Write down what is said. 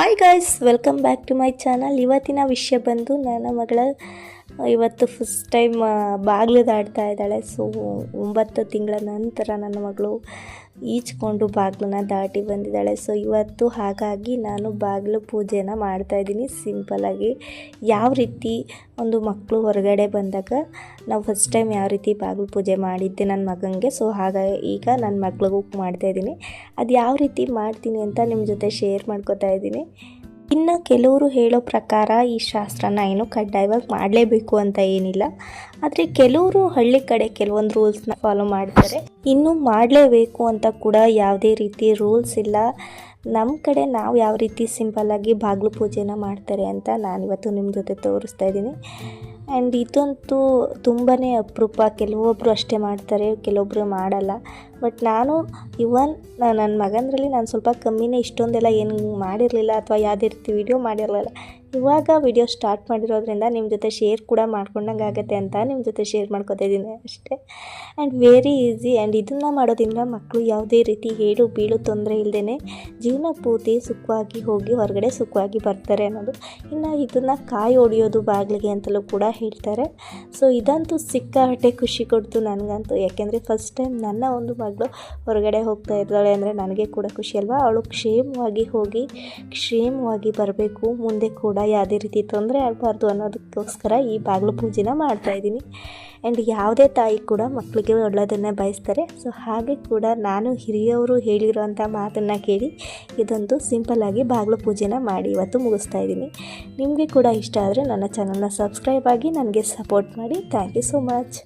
Hi guys welcome back to my channel ಇವತ್ತಿನ ವಿಷಯ ಬಂದು ನನ್ನ ಮಗಳ ಇವತ್ತು ಫಸ್ಟ್ ಟೈಮ್ ಬಾಗಿಲು ದಾಟ್ತಾ ಇದ್ದಾಳೆ. ಸೊ ಒಂಬತ್ತು ತಿಂಗಳ ನಂತರ ನನ್ನ ಮಗಳು ಈಚ್ಕೊಂಡು ಬಾಗಿಲನ್ನ ದಾಟಿ ಬಂದಿದ್ದಾಳೆ. ಸೊ ಇವತ್ತು ಹಾಗಾಗಿ ನಾನು ಬಾಗಿಲು ಪೂಜೆನ ಮಾಡ್ತಾಯಿದ್ದೀನಿ ಸಿಂಪಲಾಗಿ ಯಾವ ರೀತಿ ಒಂದು ಮಕ್ಕಳು ಹೊರಗಡೆ ಬಂದಾಗ ನಾವು ಫಸ್ಟ್ ಟೈಮ್ ಯಾವ ರೀತಿ ಬಾಗಿಲು ಪೂಜೆ ಮಾಡಿದ್ದೆ ನನ್ನ ಮಗನಿಗೆ. ಸೊ ಹಾಗಾಗಿ ಈಗ ನನ್ನ ಮಗಳಿಗೂ ಮಾಡ್ತಾಯಿದ್ದೀನಿ ಅದು ಯಾವ ರೀತಿ ಮಾಡ್ತೀನಿ ಅಂತ ನಿಮ್ಮ ಜೊತೆ ಶೇರ್ ಮಾಡ್ಕೋತಾ ಇದ್ದೀನಿ. ಇನ್ನು ಕೆಲವರು ಹೇಳೋ ಪ್ರಕಾರ ಈ ಶಾಸ್ತ್ರನ ಏನು ಕಡ್ಡಾಯವಾಗಿ ಮಾಡಲೇಬೇಕು ಅಂತ ಏನಿಲ್ಲ. ಆದರೆ ಕೆಲವರು ಹಳ್ಳಿ ಕಡೆ ಕೆಲವೊಂದು ರೂಲ್ಸ್ನ ಫಾಲೋ ಮಾಡ್ತಾರೆ. ಇನ್ನು ಮಾಡಲೇಬೇಕು ಅಂತ ಕೂಡ ಯಾವುದೇ ರೀತಿ ರೂಲ್ಸ್ ಇಲ್ಲ. ನಮ್ಮ ಕಡೆ ನಾವು ಯಾವ ರೀತಿ ಸಿಂಪಲ್ಲಾಗಿ ಬಾಗಿಲು ಪೂಜೆನ ಮಾಡ್ತಾರೆ ಅಂತ ನಾನು ಇವತ್ತು ನಿಮ್ಮ ಜೊತೆ ತೋರಿಸ್ತಾ ಇದ್ದೀನಿ. ಆ್ಯಂಡ್ ಇದಂತೂ ತುಂಬಾ ಅಪರೂಪ. ಕೆಲವೊಬ್ಬರು ಅಷ್ಟೇ ಮಾಡ್ತಾರೆ ಕೆಲವೊಬ್ಬರು ಮಾಡಲ್ಲ. ಬಟ್ ನಾನು, ಇವನ್ ನನ್ನ ಮಗನರಲ್ಲಿ ನಾನು ಸ್ವಲ್ಪ ಕಮ್ಮಿನೇ ಇಷ್ಟೊಂದೆಲ್ಲ ಏನು ಮಾಡಿರಲಿಲ್ಲ ಅಥವಾ ಯಾವುದೇ ರೀತಿ ವಿಡಿಯೋ ಮಾಡಿರಲಿಲ್ಲ. ಇವಾಗ ವೀಡಿಯೋ ಸ್ಟಾರ್ಟ್ ಮಾಡಿರೋದ್ರಿಂದ ನಿಮ್ಮ ಜೊತೆ ಶೇರ್ ಕೂಡ ಮಾಡ್ಕೊಂಡಂಗೆ ಆಗುತ್ತೆ ಅಂತ ನಿಮ್ಮ ಜೊತೆ ಶೇರ್ ಮಾಡ್ಕೊತಾ ಇದ್ದೀನಿ ಅಷ್ಟೇ. ಆ್ಯಂಡ್ ವೆರಿ ಈಸಿ ಆ್ಯಂಡ್ ಇದನ್ನು ಮಾಡೋದ್ರಿಂದ ಮಕ್ಕಳು ಯಾವುದೇ ರೀತಿ ಹೇಳು ಬೀಳು ತೊಂದರೆ ಇಲ್ಲದೇ ಜೀವನ ಪೂರ್ತಿ ಸುಖವಾಗಿ ಹೋಗಿ ಹೊರಗಡೆ ಸುಖವಾಗಿ ಬರ್ತಾರೆ ಅನ್ನೋದು. ಇನ್ನು ಇದನ್ನು ಕಾಯಿ ಹೊಡೆಯೋದು ಬಾಗಿಲಿಗೆ ಅಂತಲೂ ಕೂಡ ಹೇಳ್ತಾರೆ. ಸೊ ಇದಂತೂ ಸಿಕ್ಕಾಟೆ ಖುಷಿ ಕೊಡ್ತು ನನಗಂತೂ. ಯಾಕೆಂದರೆ ಫಸ್ಟ್ ಟೈಮ್ ನನ್ನ ಒಂದು ಮಗಳು ಹೊರಗಡೆ ಹೋಗ್ತಾ ಇದ್ದಾಳೆ ಅಂದರೆ ನನಗೆ ಕೂಡ ಖುಷಿ ಅಲ್ವಾ? ಅವಳು ಕ್ಷೇಮವಾಗಿ ಹೋಗಿ ಕ್ಷೇಮವಾಗಿ ಬರಬೇಕು, ಮುಂದೆ ಕೂಡ ಯಾವುದೇ ರೀತಿ ತೊಂದರೆ ಆಗಬಾರ್ದು ಅನ್ನೋದಕ್ಕೋಸ್ಕರ ಈ ಬಾಗಿಲು ಪೂಜೆನ ಮಾಡ್ತಾಯಿದ್ದೀನಿ ಆ್ಯಂಡ್ ಯಾವುದೇ ತಾಯಿ ಕೂಡ ಮಕ್ಕಳಿಗೆ ಒಳ್ಳೆಯದನ್ನೇ ಬಯಸ್ತಾರೆ. ಸೊ ಹಾಗೆ ಕೂಡ ನಾನು ಹಿರಿಯವರು ಹೇಳಿರೋಂಥ ಮಾತನ್ನು ಕೇಳಿ ಇದೊಂದು ಸಿಂಪಲ್ಲಾಗಿ ಬಾಗಿಲು ಪೂಜೆನ ಮಾಡಿ ಇವತ್ತು ಮುಗಿಸ್ತಾ ಇದ್ದೀನಿ. ನಿಮಗೆ ಕೂಡ ಇಷ್ಟ ಆದರೆ ನನ್ನ ಚಾನಲ್ನ ಸಬ್ಸ್ಕ್ರೈಬ್ ಆಗಿ ನನಗೆ ಸಪೋರ್ಟ್ ಮಾಡಿ. Thank you so much